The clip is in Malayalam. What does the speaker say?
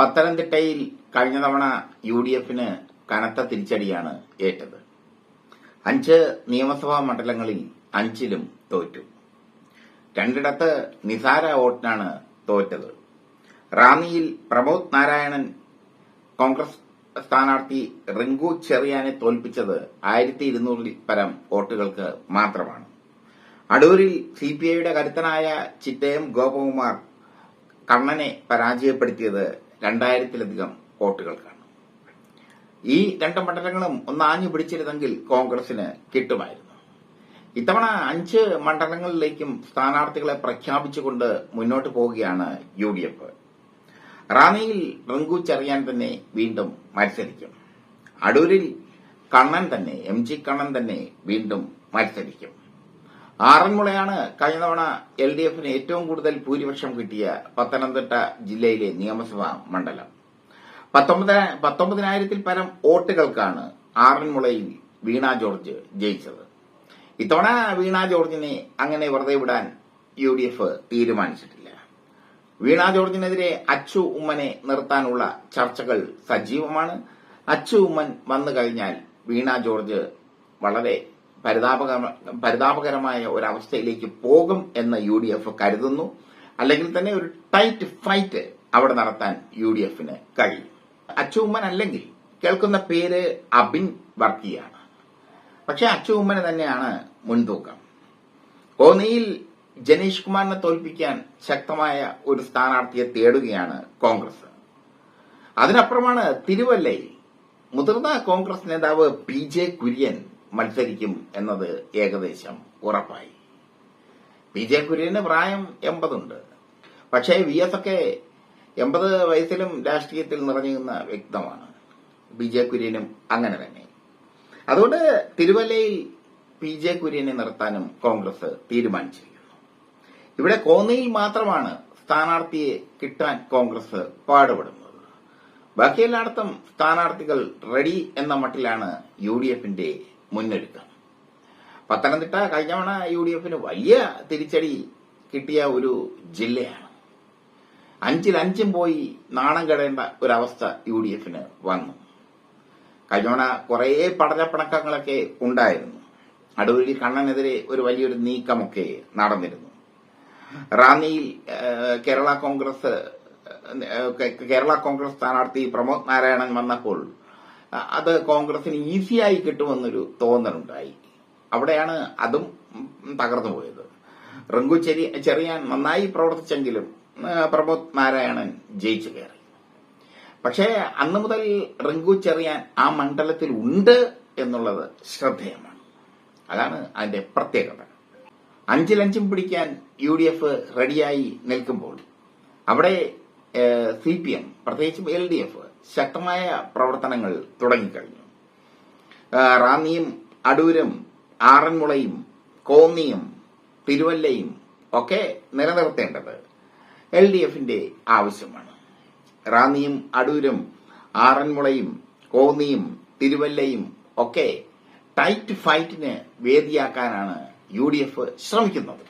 പത്തനംതിട്ടയിൽ കഴിഞ്ഞ തവണ യു ഡി എഫിന് കനത്ത തിരിച്ചടിയാണ് ഏറ്റത്. അഞ്ച് നിയമസഭാ മണ്ഡലങ്ങളിൽ അഞ്ചിലും തോറ്റു. രണ്ടിടത്ത് നിസാര വോട്ടിനാണ് തോറ്റത്. റാന്നിയിൽ പ്രമോദ് നാരായണൻ കോൺഗ്രസ് സ്ഥാനാർത്ഥി റിങ്കു ചെറിയാനെ തോൽപ്പിച്ചത് ആയിരത്തി ഇരുന്നൂറിൽ പരം വോട്ടുകൾക്ക് മാത്രമാണ്. അടൂരിൽ സിപിഐയുടെ കരുത്തനായ ചിറ്റയം ഗോപകുമാർ കണ്ണനെ പരാജയപ്പെടുത്തിയത് രണ്ടായിരത്തിലധികം വോട്ടുകൾക്കാണ് ഈ രണ്ട് മണ്ഡലങ്ങളും ഒന്ന് ആഞ്ഞു പിടിച്ചിരുന്നെങ്കിൽ കോൺഗ്രസിന് കിട്ടുമായിരുന്നു. ഇത്തവണ അഞ്ച് മണ്ഡലങ്ങളിലേക്കും സ്ഥാനാർത്ഥികളെ പ്രഖ്യാപിച്ചുകൊണ്ട് മുന്നോട്ട് പോവുകയാണ് യു ഡി എഫ് റാന്നിയിൽ റിങ്കു ചെറിയാൻ തന്നെ വീണ്ടും മത്സരിക്കും. അടൂരിൽ കണ്ണൻ തന്നെ എം ജി കണ്ണൻ തന്നെ വീണ്ടും മത്സരിക്കും. ആറന്മുളയാണ് കഴിഞ്ഞ തവണ എൽ ഡി എഫിന് ഏറ്റവും കൂടുതൽ ഭൂരിപക്ഷം കിട്ടിയ പത്തനംതിട്ട ജില്ലയിലെ നിയമസഭാ മണ്ഡലം. പത്തൊമ്പത് പത്തൊമ്പതിനായിരത്തിൽ പരം വോട്ടുകൾക്കാണ് ആറന്മുളയിൽ വീണ ജോർജ് ജയിച്ചത്. ഇത്തവണ വീണ ജോർജിനെ അങ്ങനെ വെറുതെ വിടാൻ യു ഡി എഫ് തീരുമാനിച്ചിട്ടില്ല. വീണ ജോർജിനെതിരെ അച്ചു ഉമ്മനെ നിർത്താനുള്ള ചർച്ചകൾ സജീവമാണ്. അച്ചു ഉമ്മൻ വന്നു കഴിഞ്ഞാൽ വീണ ജോർജ് വളരെ പരിതാപക പരിതാപകരമായ ഒരവസ്ഥയിലേക്ക് പോകും എന്ന് യു ഡി എഫ് കരുതുന്നു. അല്ലെങ്കിൽ തന്നെ ഒരു ടൈറ്റ് ഫൈറ്റ് അവിടെ നടത്താൻ യു ഡി എഫിന് കഴിയും. അച്ചുമ്മൻ അല്ലെങ്കിൽ കേൾക്കുന്ന പേര് അബിൻ വർക്കിയാണ് പക്ഷെ അച്ചുമ്മന് തന്നെയാണ് മുൻതൂക്കം. കോന്നിയിൽ ജനീഷ് കുമാറിനെ തോൽപ്പിക്കാൻ ശക്തമായ ഒരു സ്ഥാനാർത്ഥിയെ തേടുകയാണ് കോൺഗ്രസ്. അതിനപ്പുറമാണ് തിരുവല്ലയിൽ മുതിർന്ന കോൺഗ്രസ് നേതാവ് പി ജെ കുര്യൻ മത്സരിക്കും എന്നത് ഏകദേശം ഉറപ്പായി. പി ജെ കുര്യന് പ്രായം എൺപതുണ്ട്. പക്ഷേ വി എസ് ഒക്കെ എൺപത് വയസ്സിലും രാഷ്ട്രീയത്തിൽ നിറഞ്ഞിരുന്ന വ്യക്തമാണ്. പി ജെ കുര്യനും അങ്ങനെ തന്നെ. അതുകൊണ്ട് തിരുവല്ലയിൽ പി ജെ കുര്യനെ നിർത്താനും കോൺഗ്രസ് തീരുമാനിച്ചിരിക്കുന്നു. ഇവിടെ കോന്നിയിൽ മാത്രമാണ് സ്ഥാനാർത്ഥിയെ കിട്ടാൻ കോൺഗ്രസ് പാടുപെടുന്നത്. ബാക്കിയെല്ലായിടത്തും സ്ഥാനാർത്ഥികൾ റെഡി എന്ന മട്ടിലാണ് യു ഡി എഫിന്റെ മുന്നൊരുക്കം പത്തനംതിട്ട കഴിഞ്ഞ തവണ യു ഡി എഫിന് വലിയ തിരിച്ചടി കിട്ടിയ ഒരു ജില്ലയാണ്. അഞ്ചിൽ അഞ്ചും പോയി നാണം കെടേണ്ട ഒരവസ്ഥ യു ഡി എഫിന് വന്നു. കഴിഞ്ഞ തവണ കുറേ പഠനപ്പിണക്കങ്ങളൊക്കെ ഉണ്ടായിരുന്നു. അടൂരിൽ കണ്ണനെതിരെ ഒരു വലിയൊരു നീക്കമൊക്കെ നടന്നിരുന്നു. റാന്നിയിൽ കേരള കോൺഗ്രസ് കേരള കോൺഗ്രസ് സ്ഥാനാർത്ഥി പ്രമോദ് നാരായണൻ വന്നപ്പോൾ അത് കോൺഗ്രസിന് ഈസിയായി കിട്ടുമെന്നൊരു തോന്നലുണ്ടായി. അവിടെയാണ് അതും തകർന്നു പോയത്. റിങ്കു ചെറിയ ചെറിയാൻ നന്നായി പ്രവർത്തിച്ചെങ്കിലും പ്രമോദ് നാരായണൻ ജയിച്ചു കയറി. പക്ഷേ അന്ന് മുതൽ റിങ്കു ചെറിയാൻ ആ മണ്ഡലത്തിൽ ഉണ്ട് എന്നുള്ളത് ശ്രദ്ധേയമാണ്. അതാണ് അതിന്റെ പ്രത്യേകത. അഞ്ചിലഞ്ചും പിടിക്കാൻ യു ഡി എഫ് റെഡിയായി നിൽക്കുമ്പോൾ അവിടെ സി പി എം പ്രത്യേകിച്ചും എൽ ഡി എഫ് ശക്തമായ പ്രവർത്തനങ്ങൾ തുടങ്ങിക്കഴിഞ്ഞു. റാന്നിയും അടൂരും ആറന്മുളയും കോന്നിയും തിരുവല്ലയും ഒക്കെ നിലനിർത്തേണ്ടത് എൽ ഡി എഫിന്റെ ആവശ്യമാണ്. റാന്നിയും അടൂരും ആറന്മുളയും കോന്നിയും തിരുവല്ലയും ഒക്കെ ടൈറ്റ് ഫൈറ്റിന് വേദിയാക്കാനാണ് യു ഡി എഫ് ശ്രമിക്കുന്നത്.